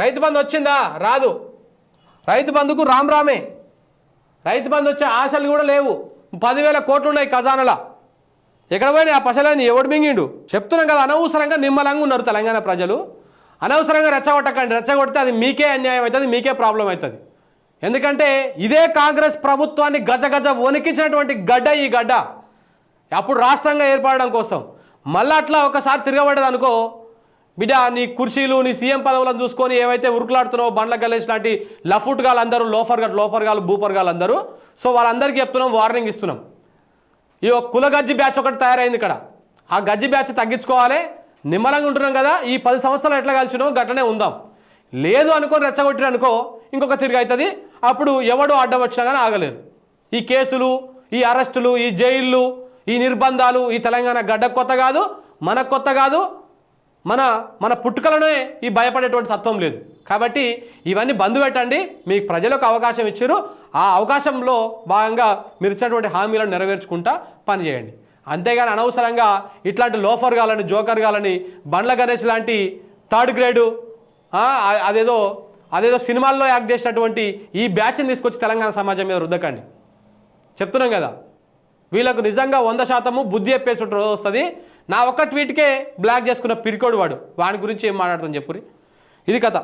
రైతు బంధు వచ్చిందా? రాదు. రైతు బంధుకు రామ్ రామే. రైతు బంధు వచ్చే ఆశలు కూడా లేవు. పదివేల కోట్లు ఉన్నాయి ఖజానాల. ఎక్కడ పోయినా ఆ పశలని ఎవడు మింగిండు? చెప్తున్నాం కదా అనవసరంగా నిమ్మలంగా ఉన్నారు తెలంగాణ ప్రజలు. అనవసరంగా రెచ్చగొట్టకండి. రెచ్చగొడితే అది మీకే అన్యాయం అవుతుంది మీకే ప్రాబ్లం అవుతుంది. ఎందుకంటే ఇదే కాంగ్రెస్ ప్రభుత్వాన్ని గజ గజ వణికించినటువంటి గడ్డ ఈ గడ్డ. అప్పుడు రాష్ట్రంగా ఏర్పడడం కోసం. మళ్ళీ అట్లా ఒకసారి తిరగబడ్డది అనుకో బిడ్డ నీ కుర్చీలు నీ సీఎం పదవులను చూసుకొని ఏవైతే ఉరుకులాడుతున్నావు బండ్ల గల్లేసి లాంటి లఫుట్ గాలు అందరూ లోఫర్ గాలు లోఫర్ గాలు బూపర్ గాలు అందరూ సో వాళ్ళందరికీ చెప్తున్నాం వార్నింగ్ ఇస్తున్నాం. ఈ ఒక కుల గజ్జి బ్యాచ్ ఒకటి తయారైంది ఇక్కడ. ఆ గజ్జి బ్యాచ్ తగ్గించుకోవాలి. నిమ్మలంగా ఉంటున్నాం కదా ఈ పది సంవత్సరాలు ఎట్లా కలిసినాం గట్టనే ఉందాం. లేదు అనుకొని రెచ్చగొట్టిన అనుకో ఇంకొక తిరిగి అవుతుంది అప్పుడు ఎవడు అడ్డం వచ్చినా కానీ ఆగలేరు. ఈ కేసులు ఈ అరెస్టులు ఈ జైళ్ళు ఈ నిర్బంధాలు ఈ తెలంగాణ గడ్డ కొత్త కాదు మనకు కొత్త కాదు. మన మన పుట్టుకలనే ఈ భయపడేటువంటి తత్వం లేదు. కాబట్టి ఇవన్నీ బంద్ పెట్టండి. మీకు ప్రజలకు అవకాశం ఇచ్చారు. ఆ అవకాశంలో భాగంగా మీరు ఇచ్చినటువంటి హామీలను నెరవేర్చుకుంటా పనిచేయండి అంతేగాని అనవసరంగా ఇట్లాంటి లోఫర్ గాలని జోకర్ గాలని బండ్ల గణేష్ లాంటి థర్డ్ గ్రేడు అదేదో అదేదో సినిమాల్లో యాక్ట్ చేసినటువంటి ఈ బ్యాచ్ని తీసుకొచ్చి తెలంగాణ సమాజం మీద రుద్దకండి. చెప్తున్నాం కదా. వీళ్ళకు నిజంగా వంద శాతము బుద్ధి చెప్పేసి రోజు వస్తుంది. నా ఒక్క ట్వీట్కే బ్లాక్ చేసుకున్న పిరికోడు వాడు. వాని గురించి ఏం మాట్లాడతాం చెప్పురి ఇది కథ.